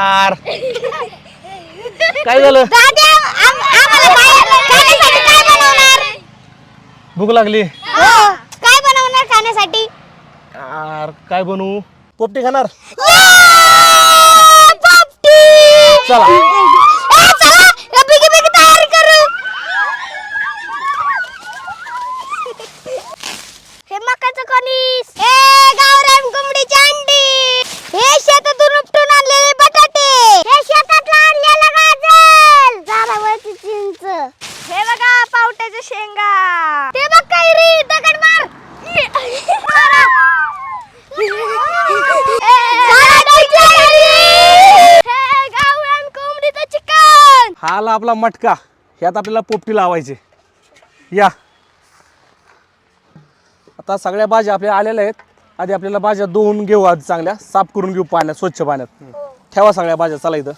यार काय झालं? भूक लागली. हो, काय बनवणार खाण्यासाठी? काय बनवू? पोपटी खाणार. पोपटी! चला. पावट्याच्या शेंगा? ते बघ काय रे दगड मार. हे हा आला आपला मटका. ह्यात आपल्याला पोपटी लावायची. या. आता सगळ्या भाज्या आपल्या आलेल्या आहेत. आधी आपल्याला भाज्या धुवून घेऊ आधी चांगल्या. साफ करून घेऊ पाण्यात स्वच्छ पाण्यात. ठेवा सगळ्या भाज्या. चला इथं.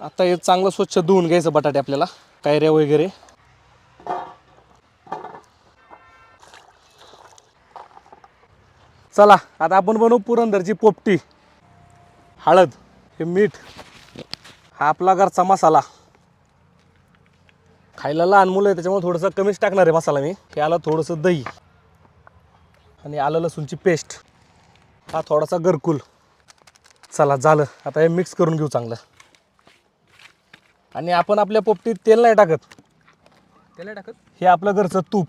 आता हे चांगलं स्वच्छ धुवून घ्यायचं बटाटे आपल्याला. कैऱ्या वगैरे. चला आता आपण बनवू पुरंदरची पोपटी. हळद हे मीठ हा आपला घरचा मसाला. खायला लहान मुलं आहे त्याच्यामुळे थोडंसं कमीच टाकणार आहे मसाला मी. हे आलं थोडंसं दही आणि आलं लसूणची पेस्ट. हा थोडासा गरकुल चला झालं. आता हे मिक्स करून घेऊ चांगलं. आणि आपण आपल्या पोपटीत तेल नाही टाकत. तेल नाही टाकत? हे आपलं घरचं तूप.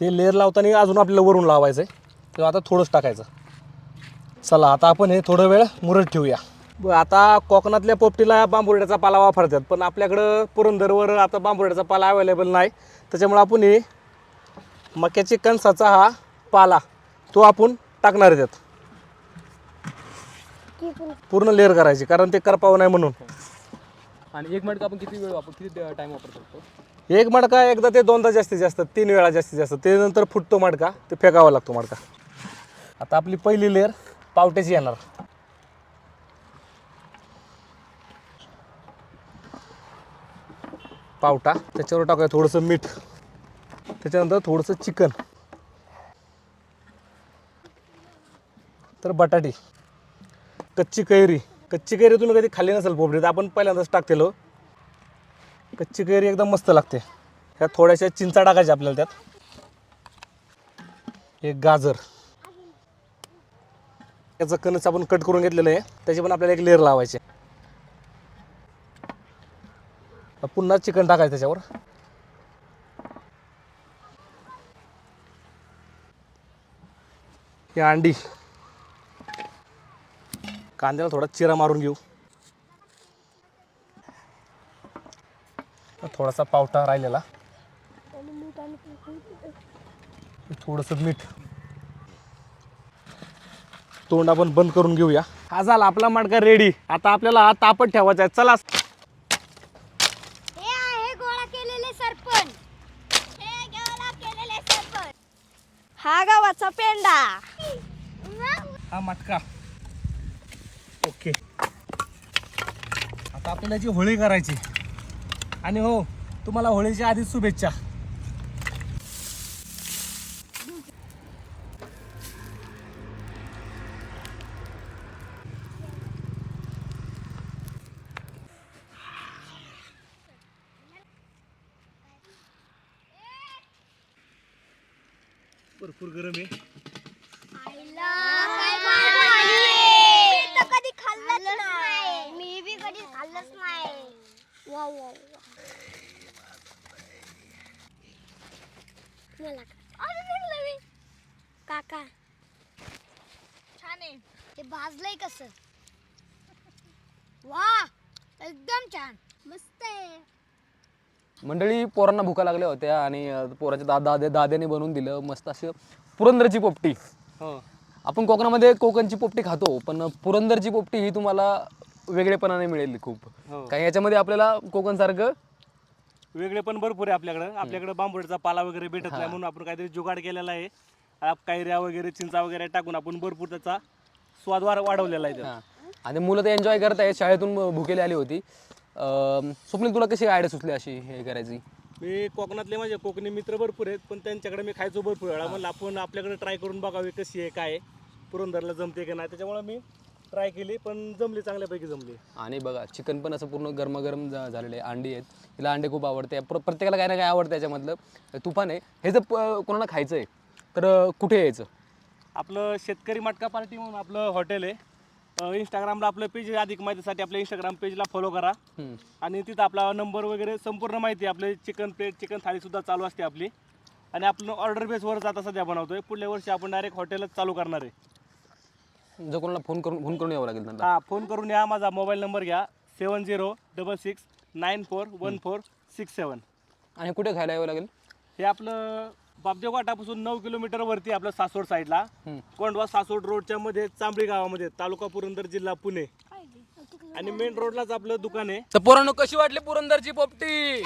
ते लेअर लावताना अजून आपल्याला वरून लावायचं आहे तेव्हा आता थोडंच टाकायचं. चला आता आपण हे थोडं वेळ मुरत ठेवूया. ब- आता कोकणातल्या पोपटीला बांबुर्ड्याचा पाला वापरतात पण आपल्याकडं पुरंदरवर आता बांबुर्ड्याचा पाला अवेलेबल नाही. त्याच्यामुळे आपण हे मक्याची कणसाचा हा पाला तो आपण टाकणार आहे पूर्ण लेअर करायची कारण ते करपावं नाही म्हणून. आणि एक मिनिट आपण किती वेळ वापर किती टाइम वापर शकतो? एक मडका एकदा ते दोनदा जास्तीत जास्त तीन वेळा जास्तीत जास्त. ते नंतर फुटतो मडका ते फेकावा लागतो मडका. आता आपली पहिली लेअर पावट्याची येणार. पावटा त्याच्यावर टाकूया थोडंसं मीठ. त्याच्यानंतर थोडंसं चिकन. तर बटाटी. कच्ची कैरी. कच्ची कैरी तुम्ही कधी खाल्ली नसेल पोपडीत आपण पहिल्यांदाच टाकतेलो. कच्ची कैरी एकदम मस्त लागते. ह्या थोड्याशा चिंचा टाकायच्या आपल्याला त्यात. एक गाजर. याचं कणच आपण कट करून घेतलेलं आहे. त्याची पण आपल्याला एक लेअर लावायचे पुन्हा चिकन टाकायचं त्याच्यावर. ही अंडी. कांद्याला थोडा चिरा मारून घेऊ. थोडासा पावटा राहिलेला. थोडंसं मीठ. तोंड आपण बंद करून घेऊया. हा झाला आपला मडका रेडी आता आपल्याला हा तापत ठेवायचा आहे. चला. हे आहे गोळा केलेले सरपण. हे गोळा केलेले सरपण. हा गावाचा पेंडा हा मटका. ओके. आता आपल्याला जी होळी करायची आणि हो तुम्हाला होळीच्या आधीच शुभेच्छा. भरपूर गरम आहे. कधी खाल्लंच नाही. मी बी कधी खाल्लंच नाही वा वा वा. मला अरे. काका. छान आहे. ते भाजलंय कस? वा एकदम छान. मस्त आहे. मंडळी पोरांना भुका लागल्या होत्या आणि पोराच्या दादा दादे दाद्याने बनवून दिलं मस्त असं पुरंदरची पोपटी. हो. आपण कोकणामध्ये कोकणची पोपटी खातो पण पुरंदरची पोपटी ही तुम्हाला वेगळेपणाने मिळेल खूप. हो. कारण याच्यामध्ये आपल्याला कोकणसारखं वेगळे पण भरपूर आहे आपल्याकडं. आपल्याकडं बांबुड्याचा पाला वगैरे भेटत नाही म्हणून आपण काहीतरी जुगाड केलेला आहे. आप कैऱ्या वगैरे चिंचा वगैरे टाकून आपण भरपूर त्याचा स्वाद वाढ वाढवलेला आहे त्यात. हां. आणि मुलं ते एन्जॉय करतायत शाळेतून भुकेली आली होती. अं, स्वप्नील तुला कशी आयडिया सुचली अशी हे करायची? मी कोकणातले माझे कोकणी मित्र भरपूर आहेत पण त्यांच्याकडे मी खायचो भरपूर वेळा. म्हणलं आपण आपल्याकडे ट्राय करून बघावे कशी आहे काय आहे. पुरंदरला जमते की नाही. त्याच्यामुळे मी ट्राय केली पण जमली चांगल्यापैकी जमली. आणि बघा चिकन पण असं पूर्ण गरमागरम झा- झालेलं आहे. अंडी आहेत. हिला अंडे खूप आवडते. प्र प्रत्येकाला काय ना काय आवडतं याच्यामधलं. तुफान आहे. हे जर प- कोणाला खायचं आहे तर अं, कुठे यायचं? आपलं शेतकरी मटका पार्टी म्हणून आपलं हॉटेल आहे. इंस्टाग्रामला आपलं पेज अधिक माहितीसाठी आपल्या इंस्टाग्राम पेजला फॉलो करा. हम्म. आणि तिथं आपला नंबर वगैरे संपूर्ण माहिती आहे. आपले चिकन प्लेट चिकन थाळीसुद्धा चालू असते आपली. आणि आपण ऑर्डर बेसवरच आता सध्या बनवतोय. पुढल्या वर्षी आपण डायरेक्ट हॉटेलच चालू करणार आहे. जर कोणाला फोन करून फोन करून यावं लागेल त्यांना हा फोन करून या माझा मोबाईल नंबर घ्या. Seven zero double six nine four one four six seven आणि कुठे खायला यावं लागेल? हे आपलं बापदेव घाटापासून नऊ किलोमीटर वरती आपलं सासवड साईडला. हम्म. कोंडवा सासवड रोडच्या मध्ये चांबळी गावामध्ये तालुका पुरंदर जिल्हा पुणे. आणि मेन रोडलाच आपलं दुकान आहे. तर पोरांनो कशी वाटली पुरंदरची पोपटी?